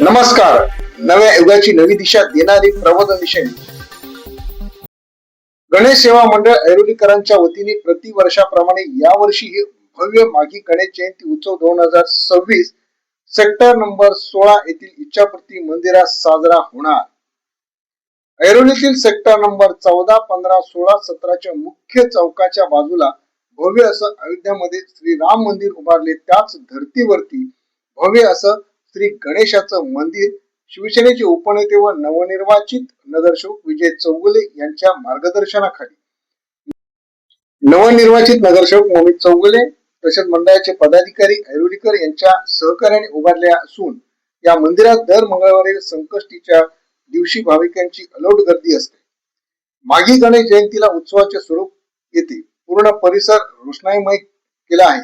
नमस्कार. नव्या युगाची नवी दिशा देणारी प्रबोधन दिशा गणेश सेवा मंडळ ऐरोलीकरांच्या वतीने प्रतिवर्षाप्रमाणे यावर्षी हे भव्य माघी गणेश जयंती उत्सव दोन हजार सव्वीस सेक्टर नंबर सोळा येथील इच्छापूर्ती मंदिरात साजरा होणार. ऐरोलीतील सेक्टर नंबर चौदा पंधरा सोळा सतराच्या मुख्य चौकाच्या बाजूला भव्य असं अयोध्यामध्ये श्री राम मंदिर उभारले. त्याच धर्तीवरती भव्य असं श्री गणेशाचं मंदिर शिवसेनेचे उपनेते व नवनिर्वाचित नगरसेवक विजय चौगुले यांच्या मार्गदर्शनाखाली. नवनिर्वाचित नगरसेवक मोहित चौगुले तसेच मंडळाचे पदाधिकारी ऐरोलीकर यांच्या सहकार्याने उभारले असून या मंदिरात दर मंगळवारी संकष्टीच्या दिवशी भाविकांची अलोट गर्दी असते. मागी गणेश जयंतीला उत्सवाचे स्वरूप येते. पूर्ण परिसर रोषणाईमय केला आहे.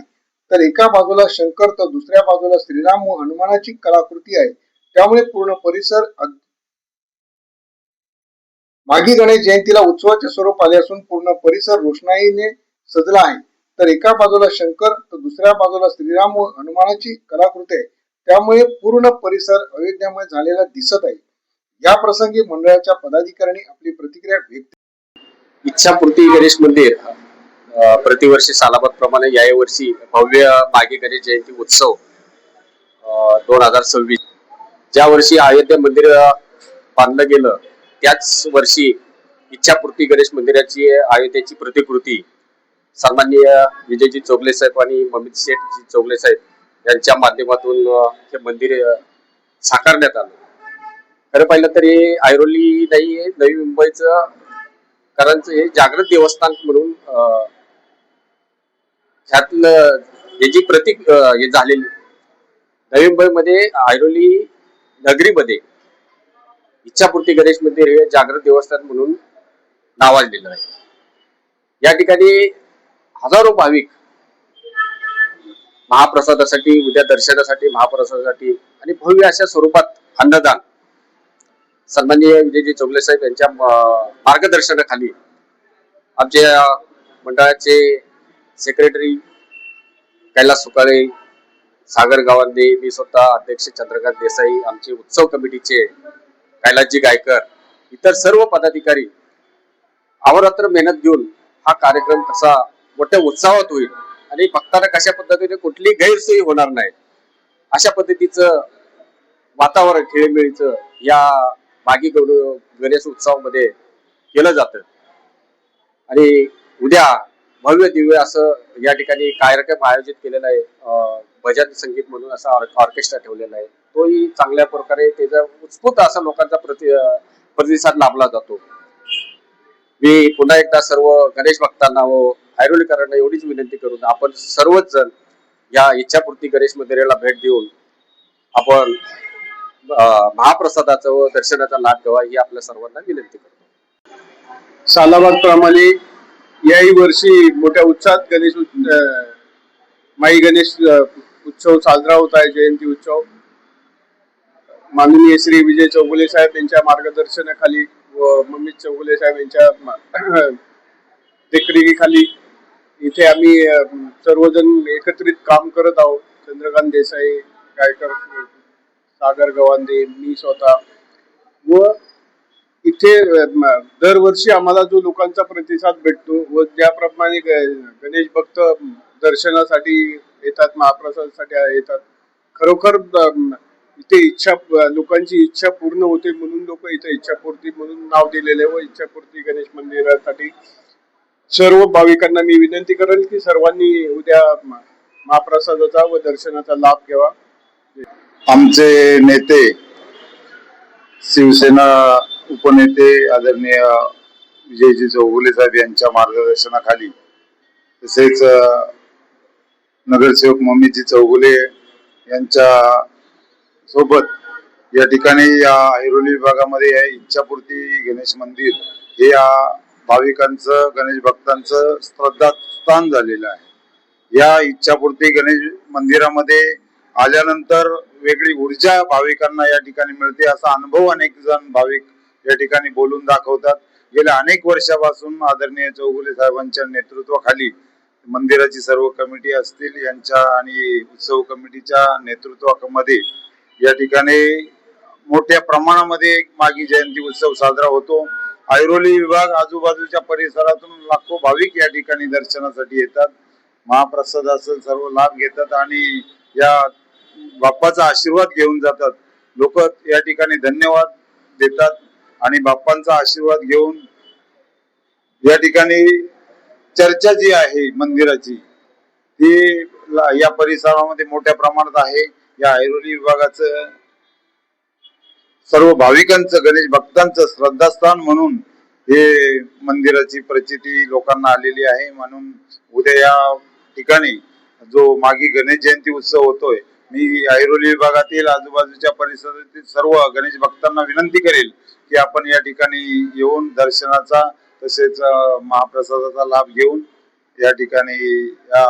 तर एका बाजूला शंकर तर दुसऱ्या बाजूला श्रीराम व हनुमानाची कलाकृती आहे. त्यामुळे पूर्ण परिसर मागी गणेश जयंतीला उत्सवाचे स्वरूप आले असून पूर्ण परिसर रोषणाईने सजला आहे. तर एका बाजूला शंकर तर दुसऱ्या बाजूला श्रीराम व हनुमानाची कलाकृती आहे. त्यामुळे पूर्ण परिसर अयोध्यामुळे झालेला दिसत आहे. या प्रसंगी मंडळाच्या पदाधिकाऱ्यांनी आपली प्रतिक्रिया व्यक्त इच्छापूर्ती गणेश मंदिर. प्रतिवर्षी सालाबाद प्रमाणे या वर्षी भव्य मागे गणेश जयंती उत्सव दोन हजार सव्वीस. ज्या वर्षी अयोध्या मंदिर बांधलं गेलं त्याच वर्षी इच्छापूर्ती गणेश मंदिराची अयोध्येची प्रतिकृती सन्माननीय विजयजी चोगले साहेब आणि ममित शेठजी चोगले साहेब यांच्या माध्यमातून हे मंदिर साकारण्यात आलं. खरं पाहिलं तरी ऐरोली नाही नवी मुंबईचं कारण हे जागृत देवस्थान म्हणून ह्यातलं हे जी प्रतीक हे झालेली नवी मुंबईमध्ये ऐरोली नगरीमध्ये इच्छापूर्ती गणेश मंदिर हे जागृत देवस्थान म्हणून नावाजलेलं आहे. या ठिकाणी हजारो भाविक महाप्रसादासाठी उद्या दर्शनासाठी महाप्रसादासाठी आणि भव्य अशा स्वरूपात अन्नदान. सन्माननीय विजयजी चौगले साहेब यांच्या मार्गदर्शनाखाली आमच्या मंडळाचे सेक्रेटरी कैलास सुकाळे सागर गावंदे मी स्वतः अध्यक्ष चंद्रकांत देसाई आमचे उत्सव कमिटीचे कैलासजी गायकर इतर सर्व पदाधिकारी अवरात्र मेहनत घेऊन हा कार्यक्रम कसा मोठ्या उत्साहात होईल आणि भक्तांना कशा पद्धतीने कुठली गैरसोयी होणार नाही अशा पद्धतीचं वातावरण खेळीमेळीचं या मागी गणेश उत्सवामध्ये केलं जातं. आणि उद्या भव्य दिव्य असं या ठिकाणी कार्यक्रम आयोजित केलेला आहे. भजन संगीत म्हणून असा ऑर्केस्ट्रा ठेवलेला आहे. तोही चांगल्या प्रकारे त्याचा उत्स्फूर्त असा लोकांचा प्रति प्रतिसाद लाभला जातो. मी पुन्हा एकदा सर्व गणेश भक्तांना व ऐरोलीकरांना एवढीच विनंती करून आपण सर्वच जण या इच्छापूर्ती गणेश मंदिराला भेट देऊन आपण अं, महाप्रसादाचा व दर्शनाचा लाभ घ्यावा ही आपल्या सर्वांना विनंती करतो. सालाबाद प्रमाणे याही वर्षी मोठ्या उत्साहात गणेश माई गणेश उत्सव साजरा होत आहे जयंती उत्सव. माननीय श्री विजय चौगुले साहेब यांच्या मार्गदर्शनाखाली व ममित चौगुले साहेब यांच्या देखरेखीखाली इथे आम्ही सर्वजण एकत्रित काम करत आहोत. चंद्रकांत देसाई गायकर सागर गवांदे मी स्वतः व इथे दरवर्षी आम्हाला जो लोकांचा प्रतिसाद भेटतो व ज्याप्रमाणे ग- गणेश भक्त दर्शनासाठी येतात महाप्रसादासाठी येतात खरोखर इथे इच्छा लोकांची इच्छा पूर्ण होते म्हणून लोक इथे इच्छापूर्ती म्हणून नाव दिलेले व इच्छापूर्ती गणेश मंदिरासाठी सर्व भाविकांना मी विनंती करेल की सर्वांनी उद्या महाप्रसादाचा व दर्शनाचा लाभ घ्यावा. आमचे नेते शिवसेना उपनेते आदरणीय विजयजी चौगुले साहेब यांच्या मार्गदर्शनाखाली तसेच नगरसेवक मम्मीजी चौगुले यांच्या सोबत या ठिकाणी या ऐरोली विभागामध्ये या इच्छापूर्ती गणेश मंदिर हे या भाविकांचं गणेश भक्तांचं श्रद्धास्थान झालेलं आहे. या इच्छापूर्ती गणेश मंदिरामध्ये आल्यानंतर वेगळी ऊर्जा भाविकांना या ठिकाणी मिळते असा अनुभव अनेक जण भाविक या ठिकाणी बोलून दाखवतात. गेल्या अनेक वर्षापासून आदरणीय चौगुले साहेबांच्या नेतृत्वाखाली मंदिराची सर्व कमिटी असतील यांच्या आणि उत्सव कमिटीच्या नेतृत्वामध्ये या ठिकाणी मोठ्या प्रमाणामध्ये मागी जयंती उत्सव साजरा होतो. ऐरोली विभाग आजूबाजूच्या परिसरातून लाखो भाविक या ठिकाणी दर्शनासाठी येतात. महाप्रसाद असेल सर्व लाभ घेतात आणि या बाप्पाचा आशीर्वाद घेऊन जातात. लोक या ठिकाणी धन्यवाद देतात. आणि बाप्पांचा आशीर्वाद घेऊन या ठिकाणी चर्चा जी आहे मंदिराची ती या परिसरामध्ये मोठ्या प्रमाणात आहे. या ऐरोली विभागाचं सर्व भाविकांचं गणेश भक्तांचं श्रद्धास्थान म्हणून हे मंदिराची प्रचिती लोकांना आलेली आहे. म्हणून उद्या या ठिकाणी जो मागी गणेश जयंती उत्सव होतोय मी ऐरोली विभागातील आजूबाजूच्या परिसरातील सर्व गणेश भक्तांना विनंती करेल की आपण या ठिकाणी येऊन दर्शनाचा तसेच महाप्रसादाचा लाभ घेऊन या ठिकाणी या